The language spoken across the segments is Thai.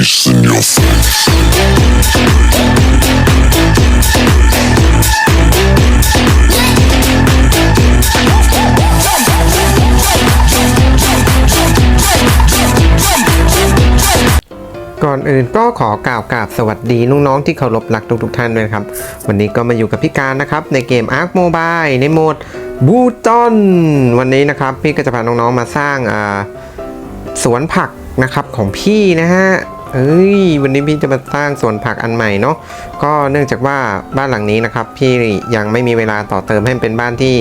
face in your face. ก่อนอื่นก็ขอกล่าวกราบสวัสดีน้องๆที่เคารพรักทุกๆท่านด้วยนะครับ วันนี้ก็มาอยู่กับพี่การนะครับ ในเกม Ark Mobile ในโหมดบูตอนวันนี้นะครับ พี่ก็จะพาน้องๆมาสร้างอ่าสวนผักนะครับของพี่นะฮะ เอ้ยวันนี้พี่จะมาสร้างสวนผักอันใหม่เนาะก็เนื่องจากว่าบ้านหลังนี้นะครับ พี่ยังไม่มีเวลาต่อเติมให้เป็นบ้านที่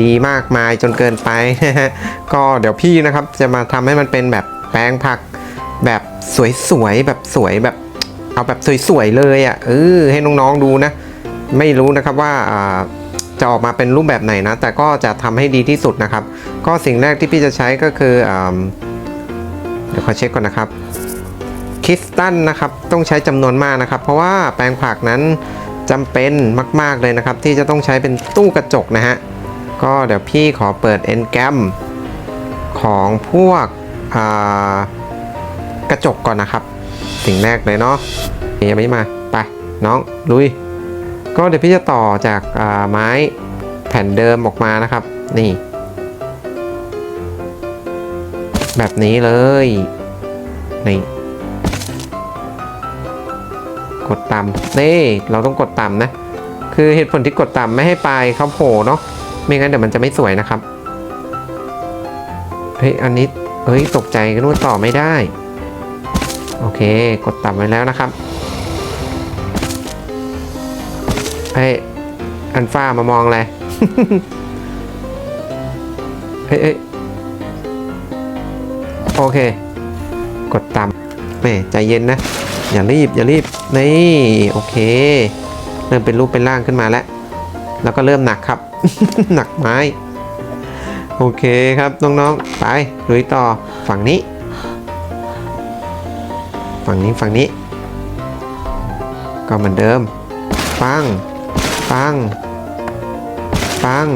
ดีมากมายจนเกินไป ก็เดี๋ยวพี่นะครับจะมาทำให้มันเป็นแบบแปลงผัก แบบสวยๆแบบสวยแบบ เอาแบบสวยๆเลยอะ่ะเออให้น้องๆดูนะ ไม่รู้นะครับว่าจะออกมาเป็นรูปแบบไหนนะ แต่ก็จะทำให้ดีที่สุดนะครับ ก็สิ่งแรกที่พี่จะใช้ก็คืออ่าเดี๋ยวขอเช็คก่อนนะครับ คริสตัลนะครับต้องใช้จำนวนมากนะครับ เพราะว่าแปลงผักนั้นจำเป็นมาก ๆเลยนะครับ ที่จะต้องใช้เป็นตู้กระจกนะฮะก็เดี๋ยวพี่ขอเปิด e n g a m ของพวกกระจกก่อนนะครับสิ่งแรกเลยเนาะยังไม่มาไปน้องลุย ก็เดี๋ยวพี่จะต่อจากาไม้แผ่นเดิมออกมานะครับ นี่ แบบนี้เลย นี่ นี่เราต้องกดต่ำนะ คือเหตุผลที่กดต่ำไม่ให้ปลายเขาโผล่เนาะไม่งั้นเดี๋ยวมันจะไม่สวยนะครับเฮ้ยอันนี้เฮ้ยตกใจกันว่าต่อไม่ได้ โอเค กดต่ำไว้แล้วนะครับเฮ้ยอันฟ้ามามองอะไรเฮ้ยเฮ้ยโอเค กดต่ำแม่ใจเย็นนะ อย่ารีบอย่ารีบนี่โอเค เริ่มเป็นรูปเป็นร่างขึ้นมาแล้ว แล้วก็เริ่มหนักครับ หนักไม้ โอเคครับน้องๆไปลุยต่อฝั่งนี้ ฝั่งนี้ฝั่งนี้ ก็เหมือนเดิม ปัง ปัง ปัง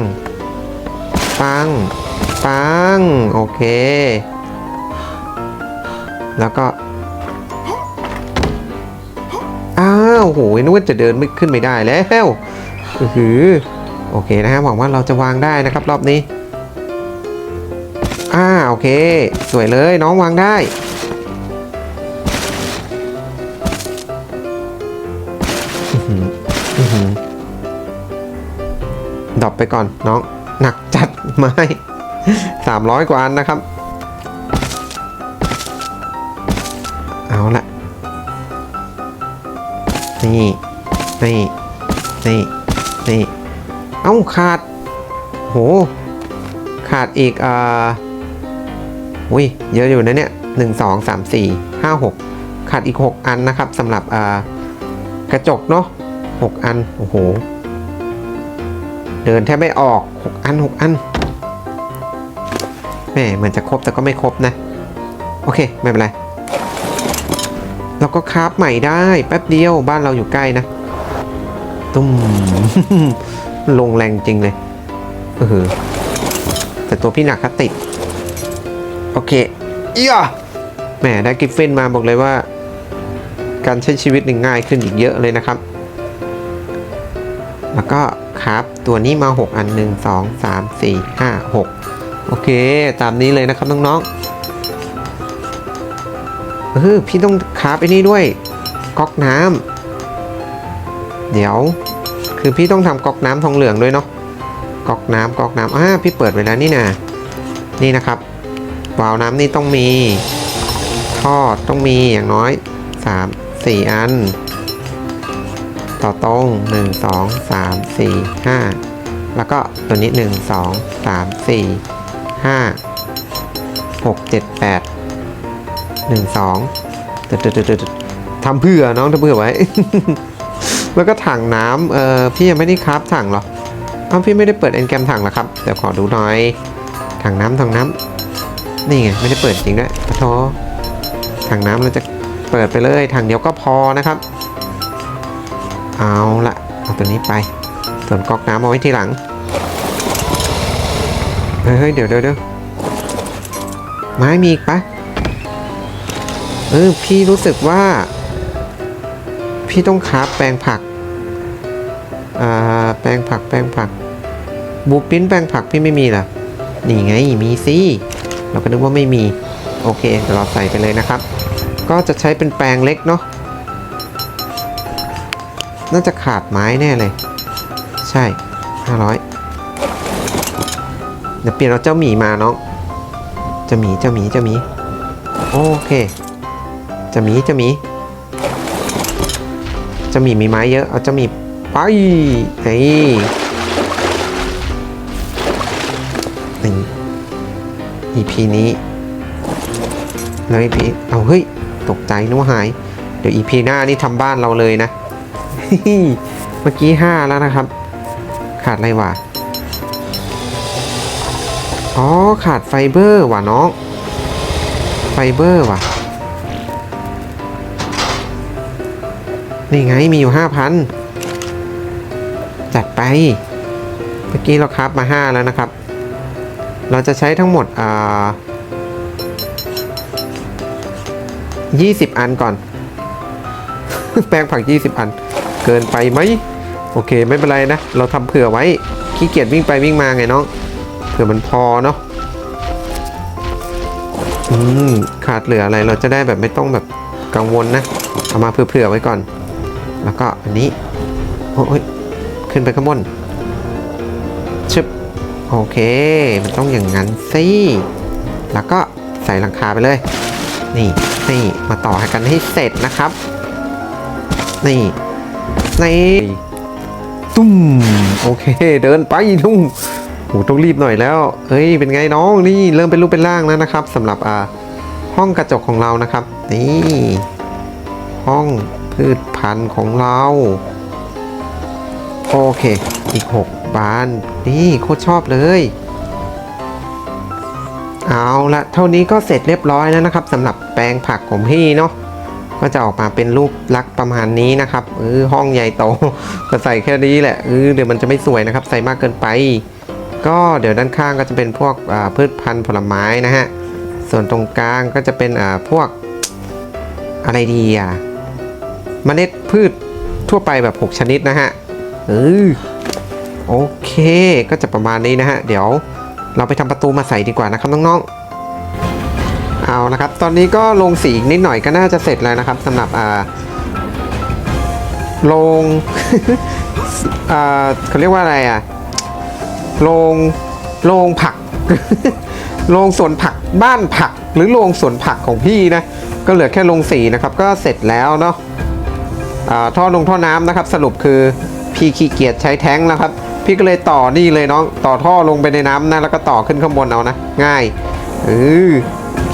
ปัง ปัง โอเค แล้วก็าวโหนึกว่าจะเดินไม่ขึ้นไม่ได้แล้วอือหือโอเคนะฮะหวังว่าเราจะวางได้นะครับรอบนี้อ่าโอเค สวยเลยน้องวางได้ดรอปไปก่อนน้อง หนักจัดไม้สามร้อยกว่าอันนะครับ นี่นี่นี่นี่เอ้าขาด โห ขาดอีกอ่าอุ้ยเยอะอยู่นะเนี่ยหนึ่งสองสามสี่ห้าหกขาดอีกหกอันนะครับสำหรับอ่ากระจกเนาะหกอัน โอ้โห เดินแทบไม่ออกหกอันหกอันแม่เหมือนจะครบแต่ก็ไม่ครบนะ โอเค ไม่เป็นไร เราก็คราฟใหม่ได้แป๊บเดียวบ้านเราอยู่ใกล้นะ ตุ้มลงแรงจริงเลยเออแต่ตัวพี่หนักครับติด โอเคเอียแหมได้กิฟฟินมาบอกเลยว่า การใช้ชีวิตหนึ่งง่ายขึ้นอีกเยอะเลยนะครับ แล้วก็ครับตัวนี้มา 6 อัน 1 2 3 4 5 6 โอเค ตามนี้เลยนะครับน้อง ๆ เออพี่ต้องคาฟไอ้นี่ด้วย ก๊อกน้ำเดี๋ยว คือพี่ต้องทำก๊อกน้ำทองเหลืองด้วยเนาะก๊อกน้ำก๊อกน้ำอ่าพี่เปิดไว้แล้วนี่นะนี่นะครับวาล์วน้ำนี่ต้องมีท่อต้องมีอย่างน้อย 3 4 อัน ต่อตรง 1 2 3 4 5 แล้วก็ตัวนี้ 1 2 3 4 5 6 7 8 1 2ตึ๊ดตึ๊ดตึ๊ดตึ๊ดทำเพื่อน้องทำเพื่อไว้ แล้วก็ถังน้ำเออพี่ยังไม่ได้คราฟถังหรอเอ้าพี่ไม่ได้เปิดเอ็นแกมถังหรอครับเดี๋ยวขอดูหน่อยถังน้ำถังน้ำนี่ไงไม่ได้เปิดจริงด้วยปะโทถังน้ำเราจะเปิดไปเลยถังเดียวก็พอนะครับ เอาละเอาตัวนี้ไป ส่วนก๊อกน้ำเอาไว้ทีหลังเฮ้ยเฮ้ยเดี๋ยวเดี๋ยวเดี๋ยวไม้มีอีกปะ เออพี่รู้สึกว่า พี่ต้องคราฟแปลงผักอ่าแปลงผักแปลงผักบูปิ้นแปลงผักพี่ไม่มีเหรอนี่ไงมีสิเราก็นึกว่าไม่มี โอเคเดี๋ยวเราใส่ไปเลยนะครับ ก็จะใช้เป็นแปลงเล็กเนาะน่าจะขาดไม้แน่เลย ใช่ 500 เดี๋ยวเปลี่ยนเอาเจ้าหมีมาน้อง เจ้าหมีเจ้าหมีเจ้าหมี โอเค จ้าหมีจ้าหมีจ้าหมีมีไม้เยอะ เอาจ้าหมีไปนี่นี่ EP นี้แล้ว EP เอาเฮ้ย ตกใจนึกว่าหาย เดี๋ยว EP หน้านี่ทำบ้านเราเลยนะ เมื่อกี้5แล้วนะครับ ขาดอะไรวะอ๋อ ขาดไฟเบอร์ว่ะน้อง ไฟเบอร์ว่ะ นี่ไงมีอยู่5,000จัดไป เมื่อกี้เราครับมา5แล้วนะครับ เราจะใช้ทั้งหมดอ่า20อันก่อน แปลงผัก20อัน เกินไปไหมโอเคไม่เป็นไรนะ เราทำเผื่อไว้ขี้เกียจวิ่งไปวิ่งมาไงน้องเผื่อมันพอเนาะอืมขาดเหลืออะไรเราจะได้แบบไม่ต้องแบบกังวลนะ เอามาเผื่อๆไว้ก่อน แล้วก็อันนี้ โอ้ยขึ้นไปข้างบนชึบโอเค มันต้องอย่างนั้นสิ แล้วก็ใส่หลังคาไปเลย นี่นี่มาต่อให้กันให้เสร็จนะครับ นี่นี่ตุ้มโอเค เดินไปนุ่งโหต้องรีบหน่อยแล้ว เฮ้ย เป็นไงน้อง นี่เริ่มเป็นรูปเป็นร่างแล้วนะครับสำหรับอ่าห้องกระจกของเรานะครับ นี่ ห้อง พืชพันธุ์ของเรา โอเค อีก 6 บาน นี่โคตรชอบเลย เอาละเท่านี้ก็เสร็จเรียบร้อยแล้วนะครับสำหรับแปลงผักของพี่เนาะก็จะออกมาเป็นรูปลักษณ์ประมาณนี้นะครับเออห้องใหญ่โตก็ใส่แค่นี้แหละเออเดี๋ยวมันจะไม่สวยนะครับ ใส่มากเกินไป ก็เดี๋ยวด้านข้างก็จะเป็นพวกพืชพันธุ์ผลไม้นะฮะส่วนตรงกลางก็จะเป็นอ่าพวกอะไรดีอะ เมล็ดพืชทั่วไปแบบ 6 ชนิดนะฮะเออโอเค ก็จะประมาณนี้นะฮะ เดี๋ยวเราไปทำประตูมาใส่ดีกว่านะครับน้องๆ เอานะครับ ตอนนี้ก็ลงสีอีกนิดหน่อยก็น่าจะเสร็จแล้วนะครับสำหรับอ่าลงอ่าเขาเรียกว่าอะไรอะลงลงผักลงสวนผักบ้านผักหรือโรงสวนผักของพี่นะ ก็เหลือแค่ลงสีนะครับ ก็เสร็จแล้วเนาะ ท่อลงท่อน้ำนะครับ สรุปคือพี่ขี้เกียจใช้แท้งแล้วครับ พี่ก็เลยต่อนี่เลยน้องต่อท่อลงไปในน้ำนะแล้วก็ต่อขึ้นข้างบนเอานะ ง่ายเออ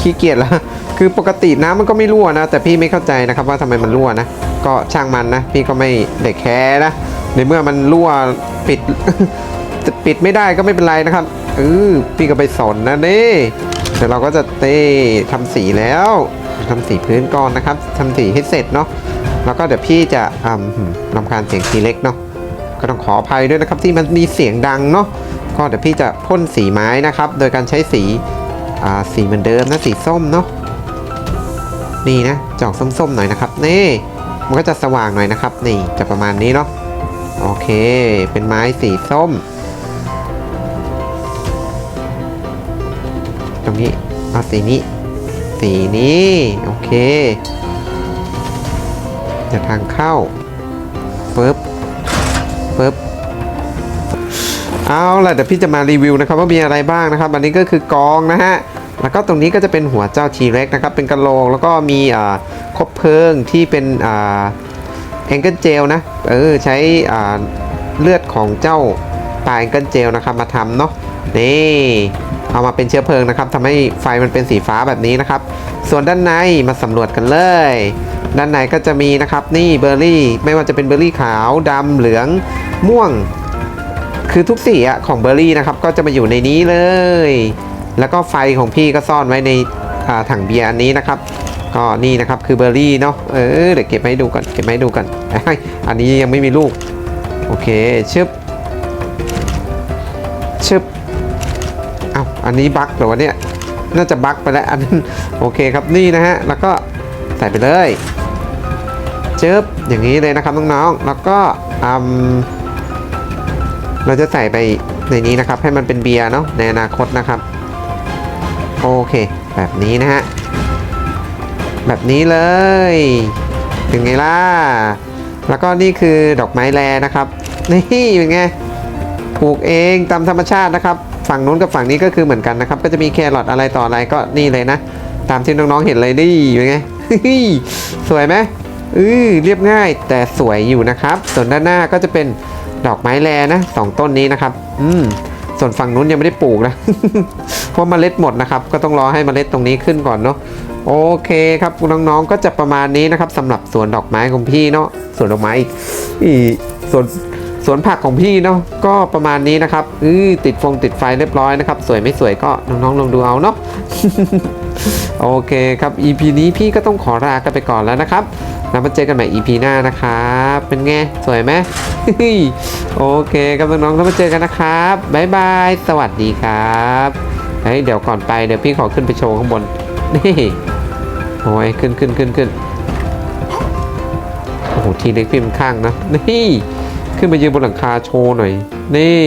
ขี้เกียจแล้วคือปกติน้ำมันก็ไม่รั่วนะ แต่พี่ไม่เข้าใจนะครับว่าทำไมมันรั่วนะ ก็ช่างมันนะ พี่ก็ไม่เด็กแคร์นะในเมื่อมันรั่วปิดปิดไม่ได้ก็ไม่เป็นไรนะครับเออพี่ก็ไปสอนนะเน่เดี๋ยวเราก็จะเต้ทำสีแล้ว ทำสีพื้นก่อนนะครับทำสีให้เสร็จเนาะแล้วก็เดี๋ยวพี่จะอ่าหืมรำคาญเสียงทีเล็กเนาะก็ต้องขออภัยด้วยนะครับที่มันมีเสียงดังเนาะก็เดี๋ยวพี่จะพ่นสีไม้นะครับ โดยการใช้สีอ่าสีเหมือนเดิมนะสีส้มเนาะนี่นะจอกส้มๆหน่อยนะครับนี่มันก็จะสว่างหน่อยนะครับ นี่จะประมาณนี้เนาะโอเค เป็นไม้สีส้ม ตรงนี้เอาสีนี้ สีนี้ โอเคจะทางเข้าปึ๊บปึ๊บเอาล่ะเดี๋ยวพี่จะมารีวิวนะครับว่ามีอะไรบ้างนะครับ อันนี้ก็คือกองนะฮะ แล้วก็ตรงนี้ก็จะเป็นหัวเจ้าทีเร็กนะครับ เป็นกระโหลก แล้วก็มีอ่าคบเพลิงที่เป็นอ่าแองเกิลเจลนะ เออ ใช้อ่าเลือดของเจ้าปลาแองเกิลเจลนะครับมาทำเนาะ นี่เอามาเป็นเชื้อเพลิงนะครับทำให้ไฟมันเป็นสีฟ้าแบบนี้นะครับ ส่วนด้านในมาสำรวจกันเลย ด้านในก็จะมีนะครับนี่เบอร์รี่ ไม่ว่าจะเป็นเบอร์รี่ขาวดำเหลืองม่วง คือทุกสีอะของเบอร์รี่นะครับก็จะมาอยู่ในนี้เลย แล้วก็ไฟของพี่ก็ซ่อนไว้ในถังเบียร์อันนี้นะครับ ก็นี่นะครับคือเบอร์รี่เนาะเออเดี๋ยวเก็บมาให้ดูก่อนเก็บมาให้ดูกันอันนี้ยังไม่มีลูกโอเคชึบชึบ อันนี้บั๊กเหรอวะเนี่ยน่าจะบั๊กไปแล้วอันนั้นโอเคครับนี่นะฮะแล้วก็ใส่ไปเลยเจิบอย่างนี้เลยนะครับน้องๆแล้วก็อืมเราจะใส่ไปในนี้นะครับ ให้มันเป็นเบียร์เนาะในอนาคตนะครับ โอเคแบบนี้นะฮะแบบนี้เลยเป็นไงล่ะแล้วก็นี่คือดอกไม้แลนะครับนี่เป็นไงปลูกเองตามธรรมชาตินะครับ ฝั่งนู้นกับฝั่งนี้ก็คือเหมือนกันนะครับ ก็จะมีแครอทอะไรต่ออะไรก็นี่เลยนะ ตามที่น้องๆเห็นเลยนี่เป็นไงสวยไหมอือเรียบง่ายแต่สวยอยู่นะครับ ส่วนด้านหน้าก็จะเป็นดอกไม้แลนะสองต้นนี้นะครับ อืมส่วนฝั่งนู้นยังไม่ได้ปลูกนะเพราะเมล็ดหมดนะครับ ก็ต้องรอให้เมล็ดตรงนี้ขึ้นก่อนเนาะโอเคครับน้องๆก็จะประมาณนี้นะครับสำหรับสวนดอกไม้ของพี่เนาะสวนดอกไม้อีกอีสวน สวนผักของพี่เนาะก็ประมาณนี้นะครับอือติดฟงติดไฟเรียบร้อยนะครับ สวยไม่สวยก็น้องๆลองดูเอาเนาะโอเคครับ EP นี้พี่ก็ต้องขอลากันไปก่อนแล้วนะครับแล้วมาเจอกันใหม่ EP หน้านะครับ เป็นไง สวยไหมโอเคครับน้องๆแล้วมาเจอกันนะครับบ๊ายบาย สวัสดีครับเฮ้ยเดี๋ยวก่อนไปเดี๋ยวพี่ขอขึ้นไปโชว์ข้างบนนี่โอ้ยขึ้นขึ้นขึ้นขึ้นโอ้โหทีเล็กพิมพ์ข้างนะนี่ ขึ้นมายืนบนหลังคาโชว์หน่อย นี่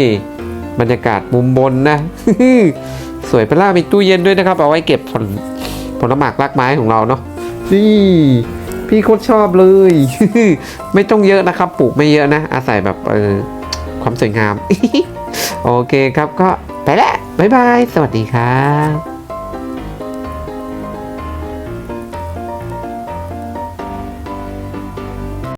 บรรยากาศมุมบนนะ สวยไปล่ามีตู้เย็นด้วยนะครับ เอาไว้เก็บผลผลหมากรากไม้ของเราเนาะนี่พี่โคตรชอบเลย ไม่ต้องเยอะนะครับ ปลูกไม่เยอะนะ อาศัยแบบเออความสวยงาม โอเคครับก็ไปแล้วบ๊ายบาย สวัสดีครับ